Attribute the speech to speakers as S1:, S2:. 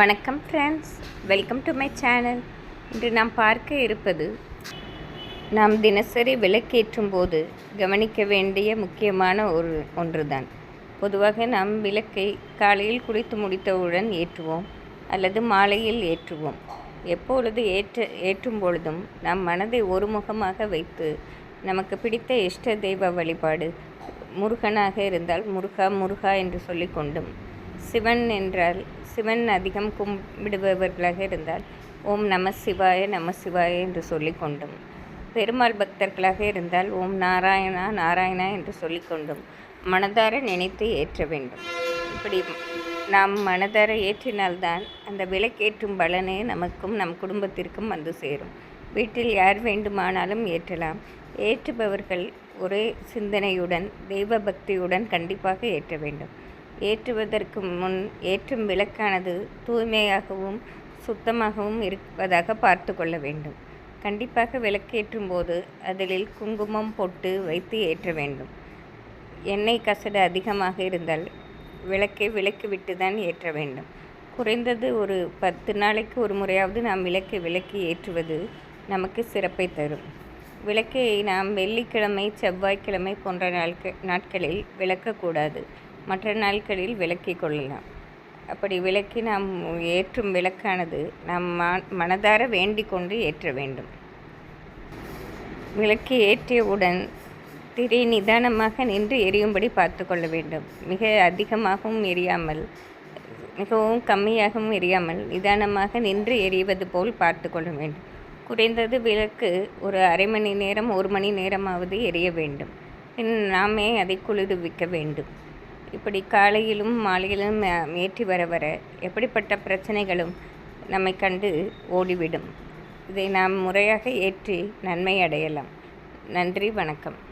S1: வணக்கம் friends welcome to my channel இன்று நாம் பார்க்க இருப்பது நாம் தினசரி விளக்கேற்றும் போது கவனிக்க வேண்டிய முக்கியமான ஒரு ஒன்றுதான். பொதுவாக நாம் விளக்கை காலையில் குளித்து முடித்தவுடன் ஏற்றுவோம் அல்லது மாலையில் ஏற்றுவோம். எப்பொழுது ஏற்ற ஏற்றும் பொழுதும் நம் மனதை ஒருமுகமாக வைத்து நமக்கு பிடித்த இஷ்ட தெய்வ வழிபாடு முருகனாக இருந்தால் முருகா முருகா என்று சொல்லிக்கொண்டும் சிவன் என்றால் சிவன் அதிகம் கும்பிடுபவர்களாக இருந்தால் ஓம் நம சிவாய நம சிவாய என்று சொல்லிக்கொண்டும் பெருமாள் பக்தர்களாக இருந்தால் ஓம் நாராயணா நாராயணா என்று சொல்லிக்கொண்டும் மனதார நினைத்து ஏற்ற வேண்டும். இப்படி நாம் மனதார ஏற்றினால்தான் அந்த விளக்கேற்றும் பலனே நமக்கும் நம் குடும்பத்திற்கும் வந்து சேரும். வீட்டில் யார் வேண்டுமானாலும் ஏற்றலாம். ஏற்றுபவர்கள் ஒரே சிந்தனையுடன் தெய்வ பக்தியுடன் கண்டிப்பாக ஏற்ற வேண்டும். ஏற்றுவதற்கு முன் ஏற்றும் விளக்கானது தூய்மையாகவும் சுத்தமாகவும் இருப்பதாக பார்த்து கொள்ள வேண்டும். கண்டிப்பாக விளக்கேற்றும் போது அதில் குங்குமம் பொட்டு வைத்து ஏற்ற வேண்டும். எண்ணெய் கசடு அதிகமாக இருந்தால் விளக்கை விளக்கு விட்டு தான் ஏற்ற வேண்டும். குறைந்தது ஒரு பத்து நாளைக்கு ஒரு முறையாவது நாம் விளக்கை விளக்கி ஏற்றுவது நமக்கு சிறப்பை தரும். விளக்கை நாம் வெள்ளிக்கிழமை செவ்வாய்க்கிழமை போன்ற நாட்க நாட்களில் விளக்கக்கூடாது. மற்ற நாட்களில் விளக்கிக் கொள்ளலாம். அப்படி விளக்கி நாம் ஏற்றும் விளக்கானது நாம் மனதார வேண்டிக் கொண்டு ஏற்ற வேண்டும். விளக்கி ஏற்றியவுடன் திரை நிதானமாக நின்று எரியும்படி பார்த்து கொள்ள வேண்டும். மிக அதிகமாகவும் எரியாமல் மிகவும் கம்மியாகவும் எரியாமல் நிதானமாக நின்று எரிவது போல் பார்த்து கொள்ள வேண்டும். குறைந்தது விளக்கு ஒரு அரை மணி நேரம் ஒரு மணி நேரமாவது எரிய வேண்டும். பின் நாமே அதை குளிர்விக்க வேண்டும். இப்படி காலையிலும் மாலையிலும் ஏற்றி வர வர எப்படிப்பட்ட பிரச்சனைகளும் நம்மை கண்டு ஓடிவிடும். இதை நாம் முறையாக ஏற்றி நன்மை அடையலாம். நன்றி வணக்கம்.